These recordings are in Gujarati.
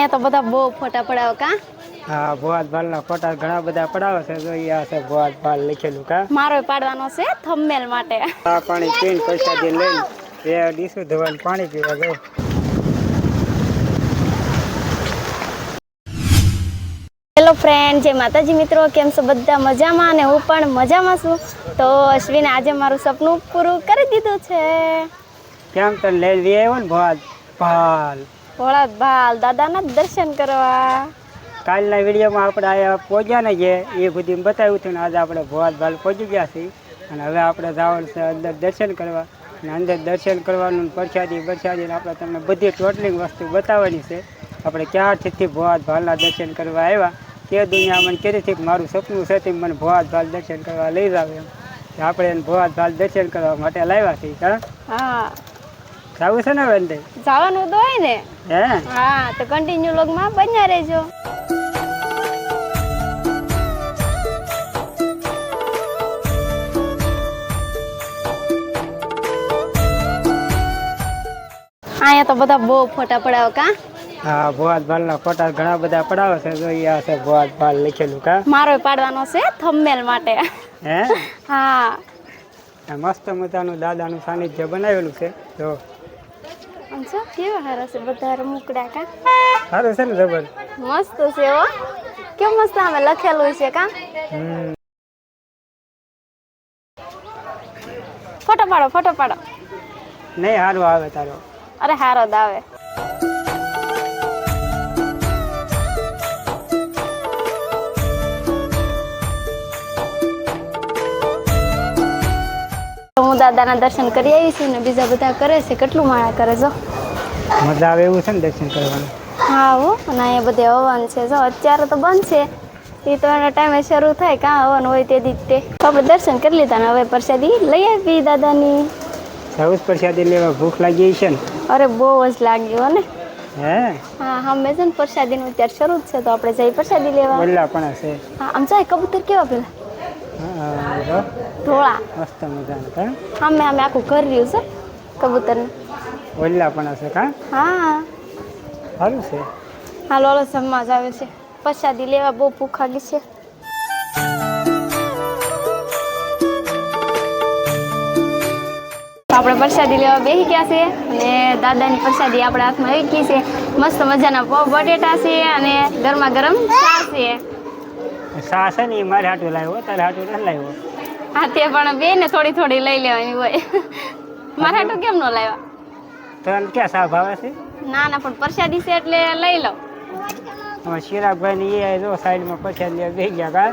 અહીંયા તો બધા બહુ ફોટા પડાવો કા? હા ભોવાત ભાલના ફોટા ઘણા બધા પડાવે છે જો અહીંયા છે ભોવાત ભાલ લખેલું કા? મારો પાડવાનો છે થંબનેલ માટે. આ પાણી પીને પૈસાથી લઈને એ ડીસું ધોવાનું પાણી પીવા ગયો હેલો ફ્રેન્ડ જય માતાજી મિત્રો કેમ છો? બધા મજામાં અને હું પણ મજામાં છું. તો અશ્વિને આજે મારું સપનું પૂરું કરી દીધું છે. કેમ તને લઈ આવ્યો ને ભોવાત ભાલ ભોળાત ભાલ દાદાના દર્શન કરવા. કાલના વિડીયોમાં આપણે આયા પહોંચ્યા ને જે એ બધી બતાવ્યું હતું ને આજે આપણે ભોવાત ભાલ પહોંચી ગયા છીએ. અને હવે આપણે જવાનું છે અંદર દર્શન કરવા. અને અંદર દર્શન કરવાનું પરસાદી પ્રસાદી આપણે તમને બધી ટોટલિંગ વસ્તુ બતાવવાની છે. આપણે ક્યારથી ભોવાત ભાલના દર્શન કરવા આવ્યા? તે દુનિયા મને કીધી કે મારું સપનું છે તે મને ભોવાત ભાલ દર્શન કરવા લઈ જાવ એમ. આપણે એને ભોવાત ભાલ દર્શન કરવા માટે લાવ્યા છીએ હા. જવું છે ને બેન જવાનું તો હોય ને. હે? હા તો કન્ટિન્યુ લોગમાં બન્યા રહેજો. અહીંયા તો બધા બહુ ફોટા પડાવો કા? હા ભોવાત ભાલના ફોટા ઘણા બધા પડાવે છે. જો આ છે ભોવાત ભાલ લખેલું કા? મારો પાડવાનો છે થંબનેલ માટે. હે? હા. મસ્ત મજાનું દાદાનું સાનિધ્ય બનાવેલું છે. જો. આમ છો? કેવા હારા છે? બધા રમકડા કા? સારું છે ને જબર. મસ્ત છે હો. કેમ મસ્ત આમે લખેલું છે કા? ફોટો પાડો ફોટો પાડો. નહીં હારો આવે તારો. અરે હારો જ આવે. હું દાદાના દર્શન કરી આવી છું ને બીજા બધા કરે છે. કેટલું માળા કરે જો? મજા આવે એવું છે ને દર્શન કરવાનું? હા હો અને અહીંયા બધે હવન છે. જો અત્યારે તો બંધ છે. એ તો એના ટાઈમે શરૂ થાય. કાં હવન હોય તે દી તે આપણે દર્શન કરી લીધા ને હવે પ્રસાદી લઈ આવી દાદાની. સૌ પ્રસાદી લેવા ભૂખ લાગી છે ને? અરે બહુ જ લાગ્યું ને. હે? હા મેં છે ને અત્યારે શરૂ છે. તો આપણે જઈ પ્રસાદી લેવા. પણ છે. હા આમ જાય કબૂતર કેવા પેલા? ધોળા. મસ્ત મજાનું કા? અમે અમે આખું ઘર રહ્યું છે કબૂતરને. બોલ્લા પણ હશે કા? હા. સારું છે. હા લોલો સમાજ આવે છે. પ્રસાદી લેવા બહુ ભૂખ લાગી છે. આપણે પ્રસાદી લેવા બેસી ગયા છે અને દાદાની પ્રસાદી આપણા હાથમાં આવી ગઈ છે. મસ્ત મજાના પૌ બટેટા છે અને ગરમા ગરમ ચા છે. સા છે ને એ મારે હાટું લાવ્યો તારે હાટું નથી લાવ્યો હા તે પણ બે ને થોડી થોડી લઈ લેવાની હોય. મારે હાટું કેમ ન લાવ્યા? તને ક્યાં સા ભાવે છે? ના ના પણ પ્રસાદી છે એટલે લઈ લો હા ચિરાગભાઈ ને એ જો સાઈડમાં પ્રસાદ બેસી ગયા કા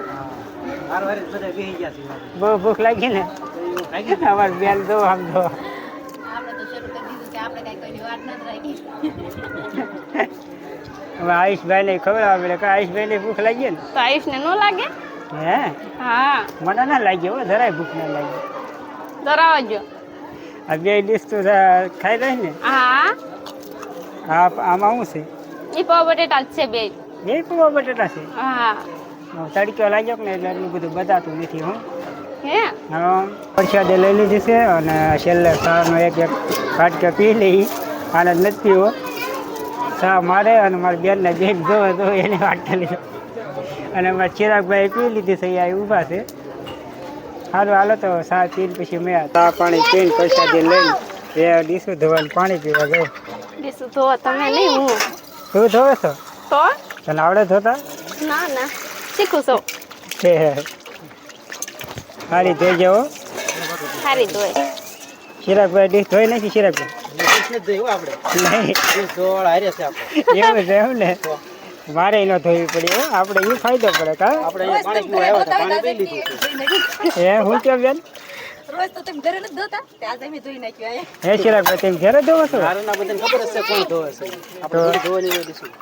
બહુ ભૂખ લાગી ને. અમારે બેન જો આમ જો. હવે આયુષભાઈ ને ખબર આવે એટલે આયુષભાઈ ને ભૂખ લાગી ને? તો આયુષને ન લાગે? હે? હા. મને ના લાગી હો જરાય ભૂખ ના લાગી. ધરાવજો આ બે ડિશ તો ખાઈ રહી ને? હા. હા આમાં શું છે? એ પાવ બટેટા છે બે. બે પૂવા બટેટા છે? હા. તડક્યો લાગ્યો કે ને એટલે એટલું બધું બતાતું નથી હું. હે? પ્રસાદે લઈ લીધી છે અને છેલ્લે સારનો એક એક ફાટકે પી લઈ. આનંદ નથી પીવો ચા મારે અને મારી બેનને બેન જોવે તો એને વાટકે લીધો. અને મારા ચિરાગભાઈ પી લીધી થઈ અહીંયા ઊભા છે. સારું હાલો તો સા પીને પછી મેં ચા પાણી પીને પ્રસાદી લઈને એ ડીસુ ધોવાનું પાણી પીવા ગયો. ડીસુ ધોવા તમે નહીં હું. તું ધોવે છો? તો? તને આવડે ધોતા? ના ના. શીખું હે છે સારી ધોઈ જવો સારી ધોઈ. ચિરાગભાઈ ડીશ ધોઈ નથી ચિરાગભાઈ. નહીં. એવું છે એમ ને? મારે ન ધોવી પડી હો. આપણે એ ફાયદો પડે કા એ હું કેમ બેન? રોજ તો તમે ઘરે નથી ધોતા? તે આજે અમે ધોઈ નાખ્યું અહીંયા હે ચિરાગ તેમ ઘરે ધોવો છો?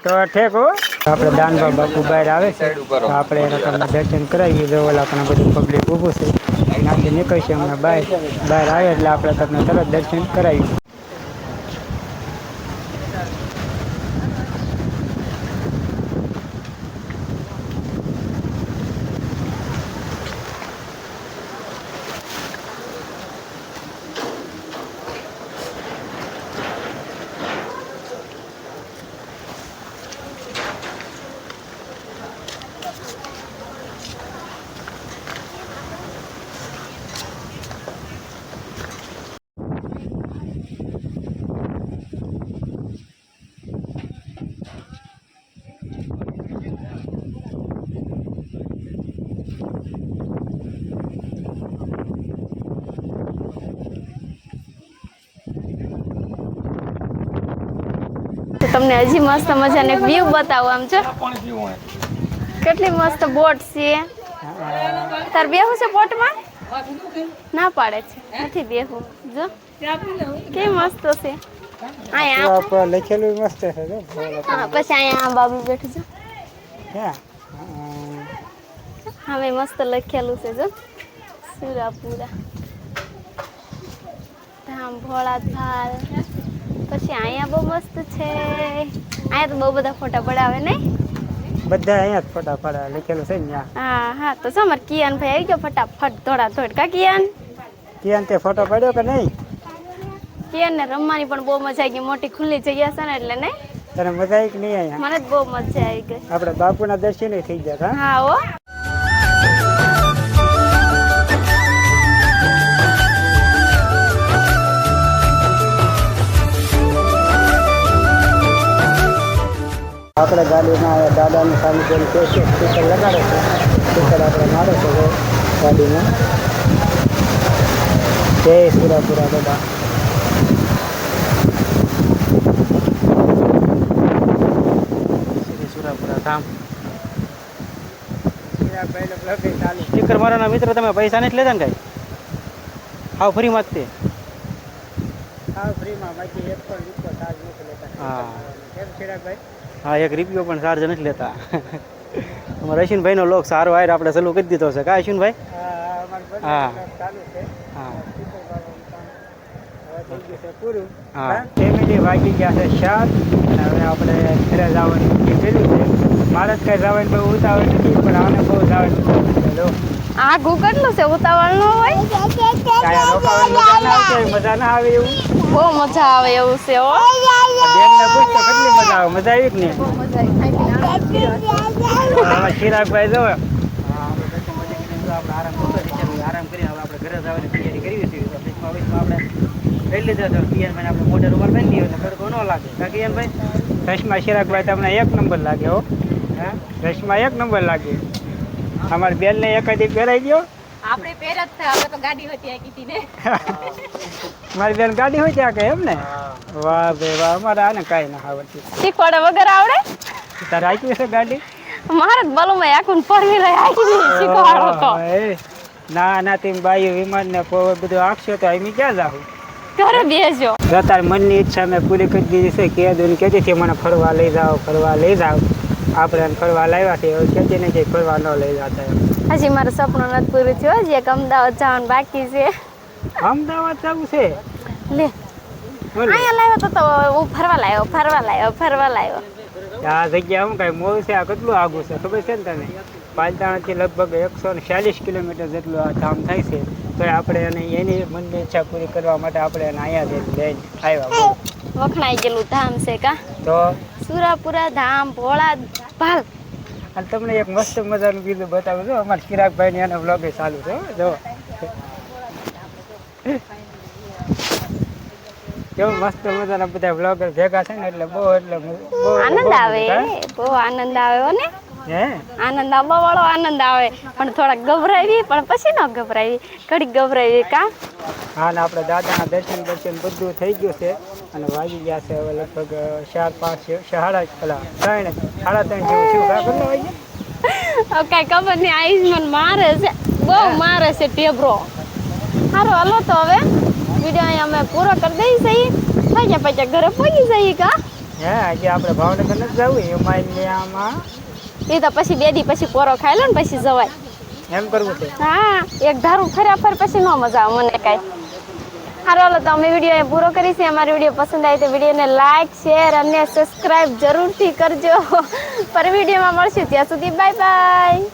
તો ઠેક હો. આપણે દાનબા બાપુ બહાર આવે છે. તો આપણે એના તમને દર્શન કરાવીએ. જો ઓલા પણ બધું પબ્લિક ઊભું છે. નાખી નીકળશે હમણાં બહાર. બહાર આવે એટલે આપણે તમને તરત દર્શન કરાવીએ તમને હજી મસ્ત મજાને વ્યૂ બતાવું આમ જો. કેટલી મસ્ત બોટ છે. તાર બેહું છે બોટમાં? ના પાડે છે. નથી બેહું જો. કે મસ્ત છે. અહીંયા લખેલું મસ્ત છે ભોળા. હા પછી અહીંયા આ બાબુ બેઠું છે? હવે મસ્ત લખેલું છે જો. સુરાપુરા. ધામ ભોળા થાલ પછી અહીંયા બહુ મસ્ત છે. અહીંયા તો બહુ બધા ફોટા પડાવે ને? બધા અહીંયા જ ફોટા પડાવે લખેલું છે ને હા હા તો સમર કિયાન ભાઈ આવી ગયો ફટાફટ થોડા ધોડ કા કિયાન? કિયાન તે ફોટો પડ્યો કે નહીં? કિયાન ને રમવાની પણ બહુ મજા આવી ગઈ. મોટી ખુલ્લી જગ્યા છે ને એટલે નહીં તને મજા આવી કે નહીં અહીંયા? મને બહુ મજા આવી ગઈ. આપણે બાપુના દર્શન થઈ ગયા હા હા. આપણે ગાડીમાં દાદાની સામે જેમ કે છે સ્પીકર લગાડે છે. સ્પીકર આપણે મારે છે જો ગાડીમાં. જય સુરાપુરા દાદા. શ્રી સુરાપુરા ધામ. ચાલુ. સ્ટીકર મારાના મિત્ર તમે પૈસા નથી લેતા ને કઈ? હાવ ફ્રી માં જ તે. હા ફ્રીમાં બાકી એક પણ રૂપિયો ચાર્જ નથી લેતા. હા. કેમ ચિરાગભાઈ હા એક રૂપિયો પણ ચાર્જ નથી લેતા. અમારા અશ્વિનભાઈનો લોક સારો આયર આપણે ચાલુ કરી દીધો છે. કા અશ્વિનભાઈ? હા. હા. ફેમિલી વાગી ગયા છે અને હવે આપણે ઘરે જવાનું નક્કી કર્યું છે. મારે જ કઈ જવાની બહુ ઉતાવળ નથી પણ આને બહુ જવાની જો કેટલું છે ઉતાવળ ના હોય, મજા ના આવે એવું? બહુ મજા આવે એવું છે હો. બેનને પૂછતો કેટલી મજા આવે? મજા આવી કે નહીં? હવે ચિરાગભાઈ જો. હા, જો આરામ જ કરીને હવે આપણે ઘરે જવાની તૈયારી કરવી તો બીચમાં આપણે લઈ લીધા છે. કિયાનભાઈને આપણે મોઢે રૂમાલ બાંધી દઈએ તો તડકો ન લાગે. કા કિયાનભાઈ? રસમાં ચિરાગભાઈ તમને એક નંબર લાગે હો. હા? રસમાં એક નંબર લાગે. અમારી બેનને એકાદી પહેરાઈ ગયો આપણે પહેર જ થાય આપણે તો ગાડી હતી આ કીધી ને. મારી બેન ગાડી હોય ત્યાં કે એમ ને? વાહ બે વાહ અમારે આને કાંઈ ના આવડતી શીખવાડે વગર આવડે? તારે આંકી છે ગાડી? મારે બલુમાં આખું ફોર વ્હીલર આખી શીખવાડો તો. ના ના તેમ બાયું વિમાન ને પોવે બધું આખશો તો અહીં ક્યાં જાવ ઘરે બેસજો. જો તાર મનની ઈચ્છા મેં પૂરી કરી દીધી છે કે દુન કહેતી હતી મને ફરવા લઈ જાઓ ફરવા લઈ જાઓ. આપણે ફરવા લાવ્યા છે કહેતી નહીં કે ફરવા ન લઈ જતા એમ. હજી મારું સપનું નથી પૂરું થયું. હજી એક અમદાવાદ જવાનું બાકી છે. અમદાવાદ જવું છે? લે. અહીંયા લાવ્યો તો તો હું ફરવા લાવ્યો ફરવા લાવ્યો ફરવા લાવ્યો. આ જગ્યા હું કાંઈ મોડું છે? આ કેટલું આગું છે? ખબર છે ને તને? પાલતાણાથી લગભગ એકસો ને ચાલીસ કિલોમીટર જેટલું આ ધામ થાય છે. તો આપણે એને એની મનની ઈચ્છા પૂરી કરવા માટે આપણે એને અહીંયા લઈને આવ્યા વખણાઈ ગયેલું ધામ છે કા? તો? સુરાપુરા ધામ ભોળા ભાલ અને તમને એક મસ્ત મજાનું કીધું બતાવું છું. અમારા ચિરાગભાઈ એનો બ્લોગ ચાલુ છે જો. કેવું મસ્ત મજાના બધા બ્લોગર ભેગા છે ને એટલે બહુ એટલે બહુ- આનંદ આવે બહુ આનંદ આવે ને? આનંદ આવવા વાળો આનંદ આવે. પણ થોડાક ગભરાવી પણ પછી ન ગભરાવી ઘડી ગભરાવી કા? હા ને આપણે દાદાના દર્શન દર્શન બધું થઈ ગયું છે. અને વાગી ગયા છે હવે લગભગ ચાર પાંચ સાડા પેલા ત્રણ સાડા ત્રણ જેવું થયું. કા કેટલા વાગ્યા હવે કાંઈ ખબર નહીં આયુષ્માન મારે છે. બહુ મારે છે ટેબરો સારું હાલો તો હવે. વીડિયો અહીંયા અમે પૂરો કરી દઈ જઈએ થઈ ગયા પછી ઘરે પહોંચી જઈએ કા? હે આજે આપણે ભાવનગર નથી જવું હિમાલયામાં એ તો પછી બે દી પછી પોરો ખાઈ લો ને પછી જવાય. એમ કરવું છે? હા એક ધારું ફર્યા ફર પછી ન મજા આવે મને કાંઈ. હારો હાલો તો અમે વીડિયો અહીં પૂરો કરીશું અમારી વીડિયો પસંદ આવી તો વિડીયોને લાઇક શેર અને સબસ્ક્રાઈબ જરૂરથી કરજો. પર વિડીયોમાં મળશું. ત્યાં સુધી બાય બાય